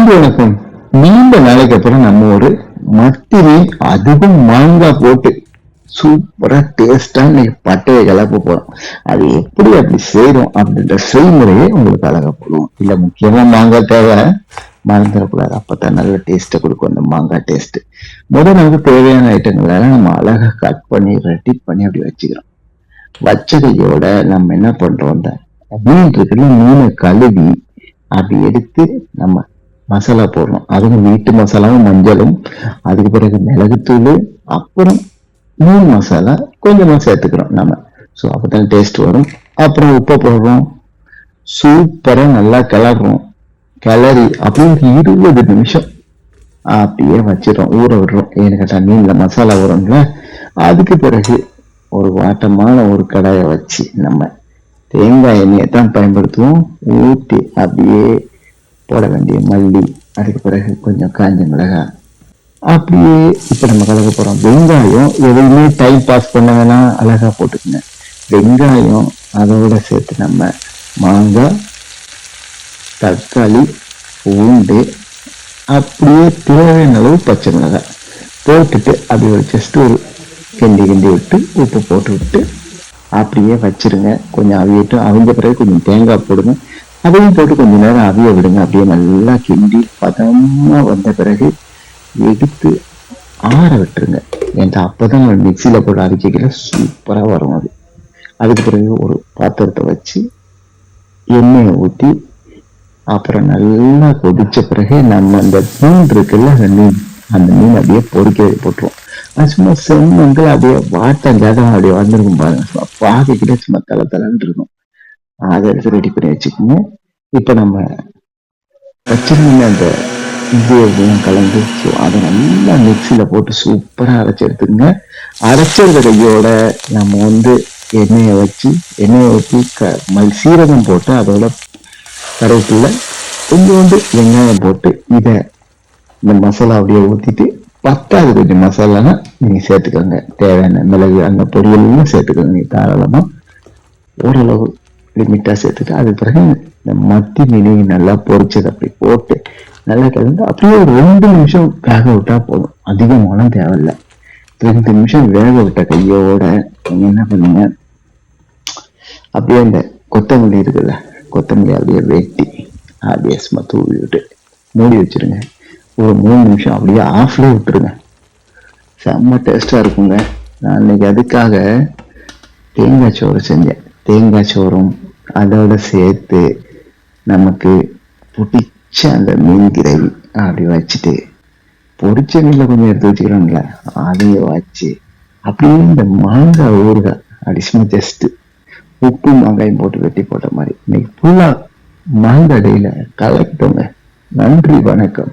அன்பு வணக்கம் நீண்ட நாளைக்கு அப்புறம் நம்ம ஒரு மத்தி அதுவும் மாங்காய் போட்டு சூப்பரா டேஸ்டா இன்னைக்கு பட்டையை கலப்ப போறோம். அது எப்படி அப்படி செய்யறோம் அப்படின்ற செய்முறையை உங்களுக்கு அழகா போடுவோம் இல்ல முக்கியமா மாங்காய் தேவை. மறந்துடக்கூடாது. அப்பதான் நல்ல டேஸ்ட்டை கொடுக்கும் அந்த மாங்காய் டேஸ்ட் முதல் நமக்கு தேவையான ஐட்டங்களெல்லாம் நம்ம அழகா கட் பண்ணி ரெடி பண்ணி அப்படி வச்சுக்கிறோம். வச்சதையோட நம்ம என்ன பண்றோம் அந்த மீன் இருக்குல்ல மீனை கழுவி அப்படி எடுத்து நம்ம மசாலா போடுறோம் அதுவும் வீட்டு மசாலாவும் மஞ்சளும் அதுக்கு பிறகு மிளகுத்தூள் அப்புறம் மூணு மசாலா கொஞ்சமாக சேர்த்துக்கிறோம் நம்ம. ஸோ அப்பதான் டேஸ்ட் வரும். அப்புறம் உப்பை போடுறோம். சூப்பராக நல்லா கிளறோம் கிளறி அப்படியே ஒரு இருபது நிமிஷம் அப்படியே வச்சிடும் ஊற விடுறோம். ஏன்னு கேட்டா இந்த மசாலா வரும்ல அதுக்கு பிறகு ஒரு வாட்டமான ஒரு கடாயை வச்சு நம்ம தேங்காய் எண்ணெயை தான் பயன்படுத்துவோம். ஊற்றி அப்படியே போட வேண்டிய மல்லி அதுக்கு பிறகு கொஞ்சம் காஞ்ச மிளகாய். அப்படியே இப்போ நம்ம கலக்க போகிறோம் வெங்காயம் எதையுமே டைம் பாஸ் பண்ண வேணாம் அழகாக போட்டுக்கங்க. வெங்காயம் அதோட சேர்த்து நம்ம மாங்காய் தக்காளி பூண்டு அப்படியே தேவையான அளவு பச்சை மிளகாய் போட்டுட்டு அப்படி ஒரு ஜஸ்ட் ஒரு கிண்டி கிண்டி விட்டு உப்பு போட்டு விட்டு அப்படியே வச்சிருங்க. கொஞ்சம் அவியட்டும். அவிஞ்ச பிறகு கொஞ்சம் தேங்காய் போடுங்க அதையும் போட்டு கொஞ்ச நேரம் அவிய விடுங்க. அப்படியே நல்லா கிண்டி பதமா வந்த பிறகு எடுத்து ஆற விட்டுருங்க. ஏன்டா அப்பதான் மிக்சியில போட்டு அரைச்சிக்கிற சூப்பரா வரும் அது. அதுக்கு பிறகு ஒரு பாத்திரத்தை வச்சு எண்ணெயை ஊற்றி அப்புறம் நல்லா கொதிச்ச பிறகு நம்ம அந்த மீன் இருக்குல்ல அந்த மீன் அந்த மீன் அப்படியே பொறிக்க போட்டுருவோம். அது சும்மா செம்மங்கள் அப்படியே வாட்டம் ஜாதகம் அப்படியே வந்திருக்கும் பாருங்க. சும்மா பாதிக்கிட்டே சும்மா தலை தலைன்னு இருக்கும். அதை எடுத்து ரெடி பண்ணி வச்சுக்கோங்க. இப்போ நம்ம வச்சிருந்த அந்த இது எல்லாம் கலந்து ஸோ அதை நல்லா மிக்சியில் போட்டு சூப்பராக அரைச்சி எடுத்துக்கோங்க. அரைச்ச கையோட நம்ம வந்து எண்ணெயை வச்சு எண்ணெயை ஊற்றி க மல் சீரகம் போட்டு அதோட கருவேப்பில்லை கொஞ்சோண்டு வெங்காயம் போட்டு இதை இந்த மசாலா அப்படியே ஊற்றிட்டு பத்தாவது கொஞ்சம் மசாலானா நீங்கள் சேர்த்துக்கோங்க. தேவையான மிளகு அந்த பொரியல்லாம் சேர்த்துக்கோங்க தாராளமாக ஓரளவு லிமிட்டாக சேர்த்துட்டு அது பிறகு இந்த மத்தி மீனையும் நல்லா பொறிச்சது அப்படி போட்டு நல்லா கலந்து அப்படியே ஒரு ரெண்டு நிமிஷம் வேக விட்டா போதும். அதிகமான தேவையில்லை. ரெண்டு நிமிஷம் வேக விட்ட கையோட நீங்க என்ன பண்ணுங்க? அப்படியே இந்த கொத்தமல்லி இருக்குல்ல கொத்தமல்லி அப்படியே வெட்டி அப்படியே சும்மா தூவி விட்டு மூடி வச்சிருங்க. ஒரு மூணு நிமிஷம் அப்படியே ஆஃப்லேயே விட்டுருங்க. செம்ம டேஸ்டா இருக்குங்க. நான் இன்னைக்கு அதுக்காக தேங்காய் சோறு செஞ்சேன். தேங்காய் சோறும் அதோட சேர்த்து நமக்கு பிடிச்ச அந்த மீன் கிரேவி அப்படி வச்சுட்டு பொரிச்ச மீனில் கொஞ்சம் எடுத்து வச்சுக்கிறோம்ல அதையும் வச்சு அப்படியே இந்த மாங்காய் ஊறுகாய் அப்படி சும்மா ஜஸ்ட்டு உப்பு மாங்காயும் போட்டு வெட்டி போட்ட மாதிரி. இன்னைக்கு ஃபுல்லாக மாங்காய் டேயில் கலக்கிட்டோங்க நன்றி வணக்கம்.